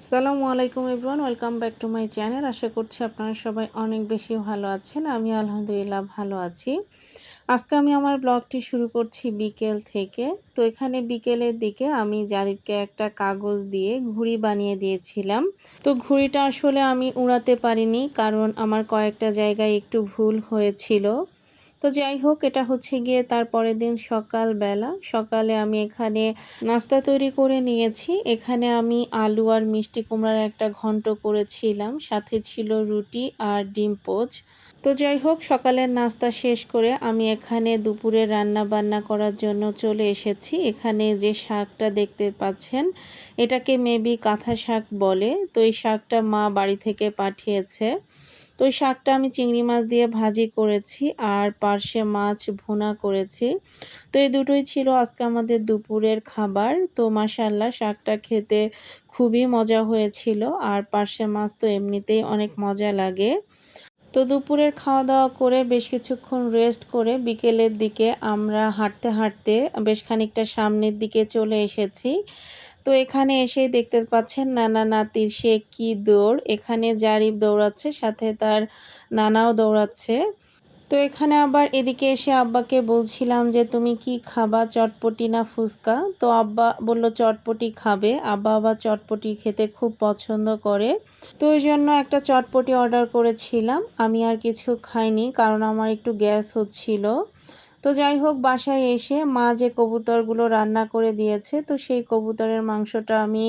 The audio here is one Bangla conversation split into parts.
আসসালামু আলাইকুম everyone, welcome back to my channel. আশা করছি আপনারা সবাই অনেক বেশি ভালো আছেন। আমি আলহামদুলিল্লাহ ভালো আছি। আজকে আমি আমার ব্লগটি শুরু করছি বিকেল থেকে। তো এখানে বিকেলের দিকে আমি জারিফকে একটা কাগজ দিয়ে ঘুড়ি বানিয়ে দিয়েছিলাম। তো ঘুড়িটা আসলে আমি উড়াতে পারিনি, কারণ আমার কয়েকটা জায়গায় একটু ভুল হয়েছিল। তো যাই হোক, এটা হচ্ছে গিয়ে তার পরের দিন সকালবেলা। সকালে আমি এখানে নাস্তা তৈরি করে নিয়েছি। এখানে আমি আলু আর মিষ্টি কুমড়ার একটা ঘন্ট করেছিলাম। সাথে ছিল রুটি আর ডিম পোচ। তো যাই হোক, সকালের নাস্তা শেষ করে আমি এখানে দুপুরে রান্না বান্না করার জন্য চলে এসেছি। এখানে যে শাকটা দেখতে পাচ্ছেন, এটাকে মেবি কাঁথা শাক বলে। তো এই শাকটা মা বাড়ি থেকে পাঠিয়েছে। তো শাকটা আমি চিংড়ি মাছ দিয়ে ভাজি করেছি আর পার্শে মাছ ভুনা করেছি। তো এই দুটোই ছিল আজকে আমাদের দুপুরের খাবার। তো মাসাল্লাহ শাকটা খেতে খুবই মজা হয়েছিল আর পার্শে মাছ তো এমনিতেই অনেক মজা লাগে। তো দুপুরের খাওয়া দাওয়া করে বেশ কিছুক্ষণ রেস্ট করে বিকেলের দিকে আমরা হাঁটতে হাঁটতে বেশ খানিকটা সামনের দিকে চলে এসেছি। তো এখানে এসেই দেখতে পাচ্ছেন নানা নাতির সে কি দৌড়। এখানে জারিফ দৌড়াচ্ছে, সাথে তার নানাও দৌড়াচ্ছে। তো এখানে আবার এদিকে এসে আব্বাকে বলছিলাম যে, তুমি কি খাবা, চটপটি না ফুচকা? তো আব্বা বলল, চটপটি খাবে। আব্বা আবার চটপটি খেতে খুব পছন্দ করে। তো ওই জন্য একটা চটপটি অর্ডার করেছিলাম। আমি আর কিছু খাইনি, কারণ আমার একটু গ্যাস হচ্ছিল। তো যাই হোক, বাসায় এসে মা যে কবুতরগুলো রান্না করে দিয়েছে, তো সেই কবুতরের মাংসটা আমি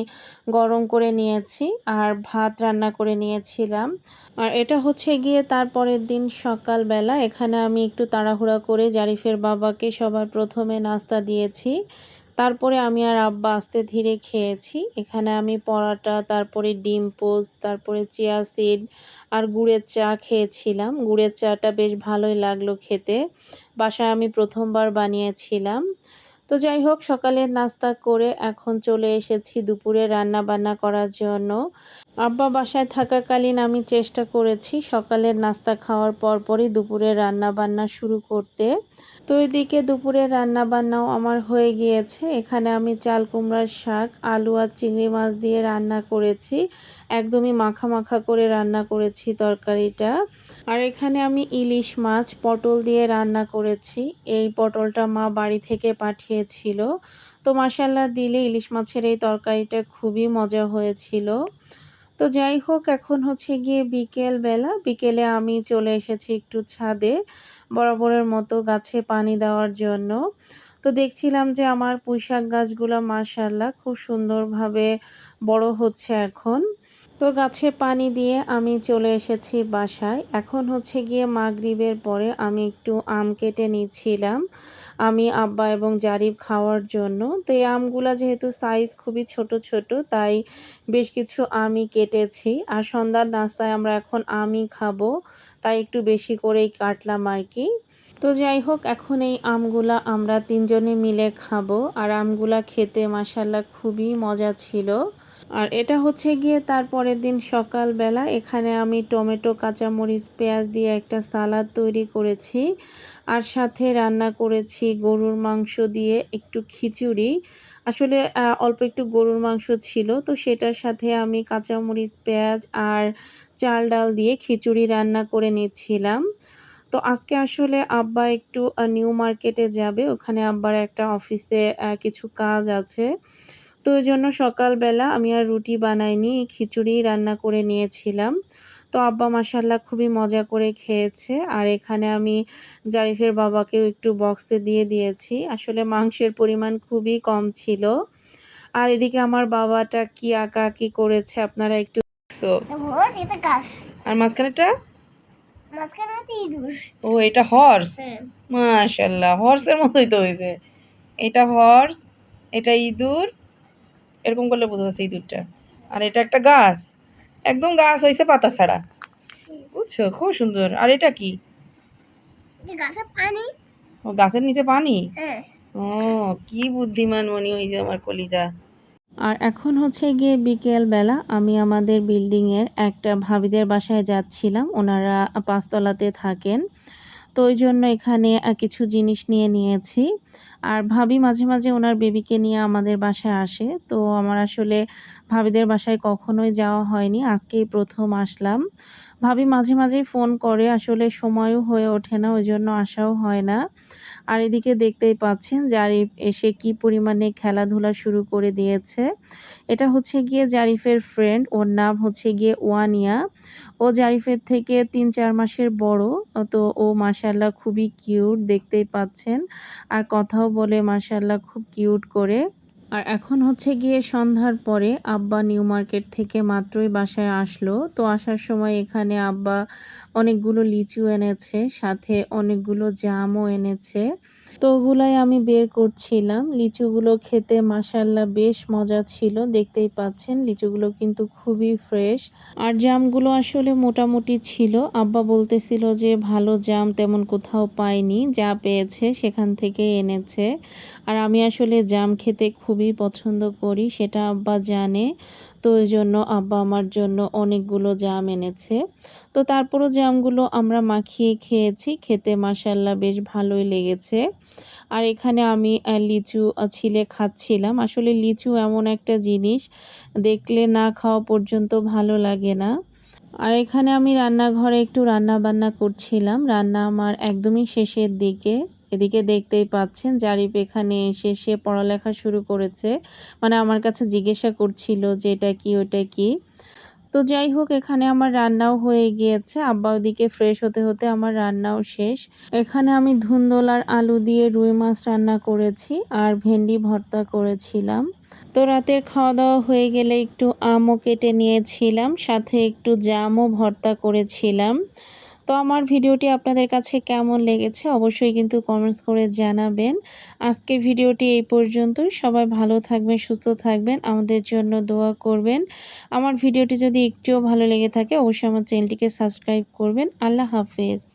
গরম করে নিয়েছি আর ভাত রান্না করে নিয়েছিলাম। আর এটা হচ্ছে গিয়ে তারপরের দিন সকালবেলা। এখানে আমি একটু তাড়াহুড়া করে জারিফের বাবাকে সবার প্রথমে নাস্তা দিয়েছি। তারপরে আমি আর আব্বা আস্তে ধীরে খেয়েছি। এখানে আমি পরাটা, তারপরে ডিম পোস্ট তারপরে চিয়া সিড আর গুড়ের চা খেয়েছিলাম। গুড়ের চাটা বেশ ভালোই লাগল খেতে। বাসায় আমি প্রথমবার বানিয়েছিলাম। তো যাই হোক, সকালের নাস্তা করে এখন চলে এসেছি দুপুরে রান্না বান্না করার জন্য। আব্বা বাসায় থাকাকালীন আমি চেষ্টা করেছি সকালের নাস্তা খাওয়ার পরপরই দুপুরে রান্না বান্না শুরু করতে। তো এদিকে দুপুরে রান্না বান্নাও আমার হয়ে গিয়েছে। এখানে আমি চাল কুমড়ার শাক, আলু আর চিংড়ি মাছ দিয়ে রান্না করেছি। একদমই মাখা মাখা করে রান্না করেছি তরকারিটা। আর এখানে আমি ইলিশ মাছ, পটল দিয়ে রান্না করেছি। এই পটলটা মা বাড়ি থেকে পাঠিয়েছিল। তো মাসাল্লা দিলে ইলিশ মাছের এই তরকারিটা খুবই মজা হয়েছিল। তো যাই হোক, এখন হচ্ছে গিয়ে বিকেল বেলা। বিকেলে আমি চলে এসেছি একটু ছাদে বরাবরের মতো গাছে পানি দেওয়ার জন্য। তো দেখছিলাম যে আমার পুঁইশাক গাছগুলো মার্শাল্লাহ খুব সুন্দরভাবে বড় হচ্ছে এখন। তো গাছে পানি দিয়ে আমি চলে এসেছি বাসায়। এখন হচ্ছে গিয়ে মাগরিবের পরে আমি একটু আম কেটে নিচ্ছিলাম আমি, আব্বা এবং জারিফ খাওয়ার জন্য। তো এই আমগুলা যেহেতু সাইজ খুবই ছোট ছোট, তাই বেশ কিছু আমি কেটেছি। আর সন্ধ্যার নাস্তায় আমরা এখন আমই খাব, তাই একটু বেশি করেই কাটলাম আর কি তো যাই হোক, এখন এই আমগুলা আমরা তিনজনে মিলে খাব। আর আমগুলা খেতে মাসাল্লাহ খুবই মজা ছিল। আর এটা হচ্ছে গিয়ে তারপরের দিন সকালবেলা। এখানে আমি টমেটো, কাঁচামরিচ, পেঁয়াজ দিয়ে একটা সালাদ তৈরি করেছি। আর সাথে রান্না করেছি গরুর মাংস দিয়ে একটু খিচুড়ি। আসলে অল্প একটু গরুর মাংস ছিল, তো সেটার সাথে আমি কাঁচামরিচ, পেঁয়াজ আর চাল ডাল দিয়ে খিচুড়ি রান্না করে নিচ্ছিলাম। তো আজকে আসলে আব্বা একটু নিউ মার্কেটে যাবে। ওখানে আব্বার একটা অফিসে কিছু কাজ আছে। তো ওই জন্য সকালবেলা আমি আর রুটি বানাইনি খিচুড়ি রান্না করে নিয়েছিলাম। তো আব্বা মাসাল্লাহ খুবই মজা করে খেয়েছে। আর এখানে আমি জারিফের বাবাকেও একটু বক্সে দিয়ে দিয়েছি। আসলে মাংসের পরিমাণ খুবই কম ছিল। আর এদিকে আমার বাবাটা কি আঁকা কি করেছে আপনারা একটু আর মাঝখানেটা ও এটা হর্স মাশাল্লাহ হর্সের মতোই তো হয়েছে এটা হর্স এটা ইঁদুর এরকম করলে বোঝা যাচ্ছে ইঁদুরটা আর এটা একটা গাছ। একদম গাছ হয়েছে পাতা ছাড়া। বুঝছ? খুব সুন্দর। আর এটা কি? ও গাছের নিচে পানি? ও কি বুদ্ধিমান মনি ওই যে আমার কলিজা। আর এখন হচ্ছে গিয়ে বিকেল বেলা আমি আমাদের বিল্ডিংয়ের একটা ভাবিদের বাসায় যাচ্ছিলাম। ওনারা পাঁচতলাতে থাকেন। তো ওই জন্য এখানে কিছু জিনিস নিয়ে নিয়েছি। আর ভাবি মাঝে মাঝে ওনার বেবিকে নিয়ে আমাদের বাসায় আসে। তো আমার আসলে ভাবিদের বাসায় কখনোই যাওয়া হয়নি। আজকেই প্রথম আসলাম। ভাবি মাঝে মাঝেই ফোন করে, আসলে সময়ও হয়ে ওঠে না, ওই জন্য আসাও হয় না। আর এদিকে দেখতেই পাচ্ছেন জারিফ এসে কি পরিমাণে খেলাধুলা শুরু করে দিয়েছে। এটা হচ্ছে গিয়ে জারিফের ফ্রেন্ড ওর নাম হচ্ছে গিয়ে ওয়ানিয়া। ও জারিফের থেকে তিন চার মাসের বড়, তো ও মাসাল্লাহ খুবই কিউট দেখতেই পাচ্ছেন। আর কথাও বলে মাসাল্লাহ খুব কিউট করে। আর এখন হচ্ছে গিয়ে সন্ধ্যার পরে আব্বা নিউ মার্কেট থেকে মাত্রই বাসায় আসলো। তো আসার সময় এখানে আব্বা অনেকগুলো লিচু এনেছে, সাথে অনেকগুলো জামও এনেছে। তো ওগুলাই আমি বের করছিলাম। লিচুগুলো খেতে মাসাল্লাহ বেশ মজা ছিল। দেখতেই পাচ্ছেন, লিচুগুলো কিন্তু খুবই ফ্রেশ। আর জামগুলো আসলে মোটামুটি ছিল। আব্বা বলতেছিল যে, ভালো জাম তেমন কোথাও পাইনি। যা পেয়েছে সেখান থেকে এনেছে। আর আমি আসলে জাম খেতে খুবই পছন্দ করি, সেটা আব্বা জানে। তো ওই জন্য আব্বা আমার জন্য অনেকগুলো জাম এনেছে। তো তারপরও জামগুলো আমরা মাখিয়ে খেয়েছি, খেতে মাসাল্লাহ বেশ ভালোই লেগেছে। আর এখানে আমি লিচু ছিলে খাচ্ছিলাম। আসলে লিচু এমন একটা জিনিস, দেখলে না খাওয়া পর্যন্ত ভালো লাগে না। আর এখানে আমি রান্নাঘরে একটু রান্না বান্না করছিলাম। রান্না আমার একদমই শেষের দিকে। এদিকে দেখতেই পাচ্ছেন জারিফ এখানে এসে, সে পড়ালেখা শুরু করেছে। মানে আমার কাছে জিজ্ঞাসা করছিল যে এটা কি, ওটা কি? তো যাই হোক, এখানে আমার রান্নাও হয়ে গিয়েছে। আব্বা ওদিকে ফ্রেশ হতে হতে আমার রান্নাও শেষ। এখানে আমি ধুন্দল আর আলু দিয়ে রুই মাছ রান্না করেছি আর ভেন্ডি ভর্তা করেছিলাম। তো রাতের খাওয়া দাওয়া হয়ে গেলে একটু আমও কেটে নিয়েছিলাম, সাথে একটু জামও ভর্তা করেছিলাম। তো আমার ভিডিওটি আপনাদের কাছে কেমন লেগেছে অবশ্যই কিন্তু কমেন্টস করে জানাবেন। আজকের ভিডিওটি এই পর্যন্তই। সবাই ভালো থাকবেন, সুস্থ থাকবেন, আমাদের জন্য দোয়া করবেন। আমার ভিডিওটি যদি একটুও ভালো লেগে থাকে, অবশ্যই আমার চ্যানেলটিকে সাবস্ক্রাইব করবেন। আল্লাহ হাফেজ।